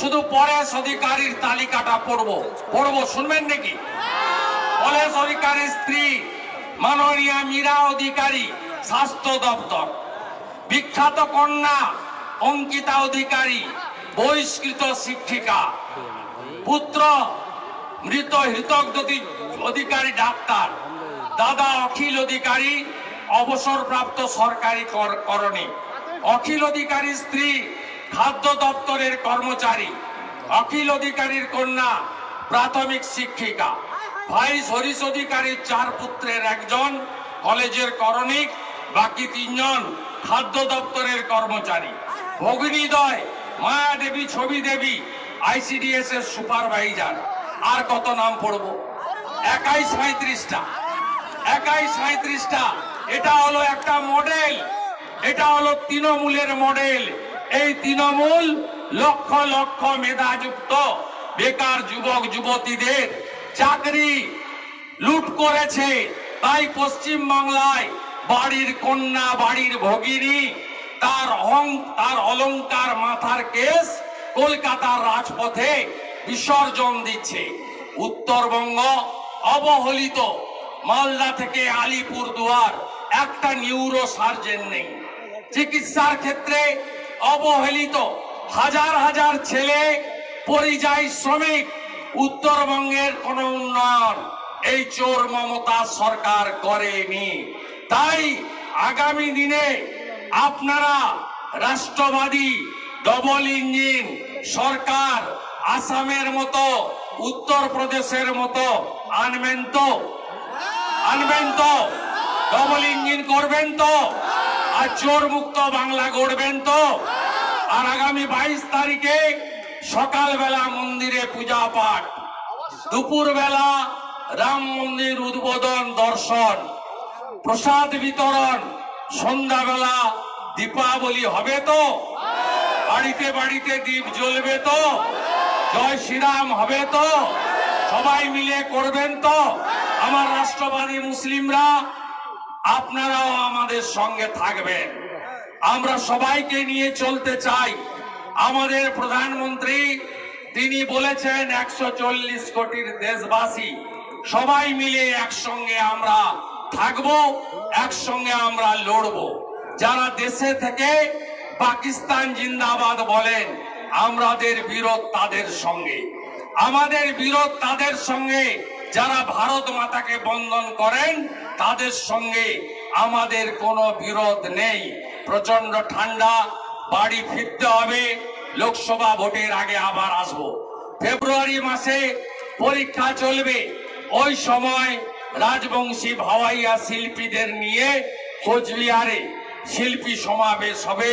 শুধু পরেশ অধিকারীর তালিকাটা পড়ব। পড়ব, শুনবেন নাকি? পরেশ অধিকারীর স্ত্রী, মাননীয়া মীরা অধিকারী, স্বাস্থ্য দপ্তর। বিখ্যাত কন্যা, অঙ্কিতা অধিকারী, বহিষ্কৃত শিক্ষিকা। পুত্র, মৃত হৃতজ্যোতি অধিকারী ডাক্তার। দাদা অখিল অধিকারী, অবসরপ্রাপ্ত সরকারি কর- করণী। অখিল অধিকারী স্ত্রী খাদ্য দপ্তরের কর্মচারী, অখিল অধিকারীর কন্যা, প্রাথমিক শিক্ষিকা। ভাই হরিশ অধিকারীর চার পুত্রের একজন, কলেজের করণিক, বাকি তিনজন খাদ্য দপ্তরের কর্মচারী। ভগিনীদয় মায়া দেবী, ছবি দেবী, আইসিডিএস এর সুপারভাইজার। আর কত নাম পড়ব? একাই সাঁত্রিশটা একাই সাঁত্রিশটা এটা হলো একটা মডেল। এটা হলো তৃণমূলের মডেল। এই তৃণমূল লক্ষ লক্ষ মেধাযুক্ত বেকার যুবক যুবতীদের চাকরি লুট করেছে। তাই পশ্চিম বাংলায় বাড়ির কন্যা, বাড়ির ভগিনী, তার অহং, তার অলংকার মাথার কেস কলকাতার রাজপথে বিসর্জন দিচ্ছে। উত্তরবঙ্গ অবহেলিত। মালদা থেকে আলিপুর দুয়ার একটা নিউরো সার্জেন নেই। চিকিৎসার ক্ষেত্রে অবহেলিত হাজার হাজার ছেলে, পরিযায়ী শ্রমিক, উত্তরবঙ্গের কোন উন্নয়ন এই চোর মমতা সরকার করেনি। তাই আগামী দিনে আপনারা রাষ্ট্রবাদী ডবল ইঞ্জিন সরকার আসামের মতো, উত্তরপ্রদেশের মতো আনবেন তো? আনবেন তো? ডবল ইঞ্জিন করবেন তো? আর চোর মুক্ত বাংলা গড়বেন তো? আর আগামী বাইশ তারিখে সকালবেলা মন্দিরে পূজা পাঠ। দুপুর বেলা রাম মন্দির উদ্বোধন দর্শন, প্রসাদ বিতরণ, সন্ধ্যাবেলা দীপাবলি হবে তো? বাড়িতে বাড়িতে দীপ জ্বলবে তো? জয় শ্রীরাম হবে তো? সবাই মিলে করবেন তো? আমার রাষ্ট্রবাদী মুসলিমরা আপনারাও আমাদের সঙ্গে থাকবেন। আমরা সবাইকে নিয়ে চলতে চাই। আমাদের প্রধানমন্ত্রী, তিনি বলেছেন একশো চল্লিশ কোটির দেশবাসী সবাই মিলে একসঙ্গে আমরা থাকব, একসঙ্গে আমরা লড়বো। যারা দেশে থেকে পাকিস্তান জিন্দাবাদ বলেন আমাদের বিরোধ তাদের সঙ্গে। আমাদের বিরোধ তাদের সঙ্গে। যারা ভারত মাতাকে বন্ধন করেন তাদের সঙ্গে আমাদের কোনো বিরোধ নেই। প্রচণ্ড ঠান্ডা, বাড়ি ফিরতে হবে। লোকসভা ভোটের আগে আবার আসব। ফেব্রুয়ারি মাসে পরীক্ষা চলবে। ওই সময় রাজবংশী ভাওয়াইয়া শিল্পীদের নিয়ে কোচবিহারে শিল্পী সমাবেশ হবে।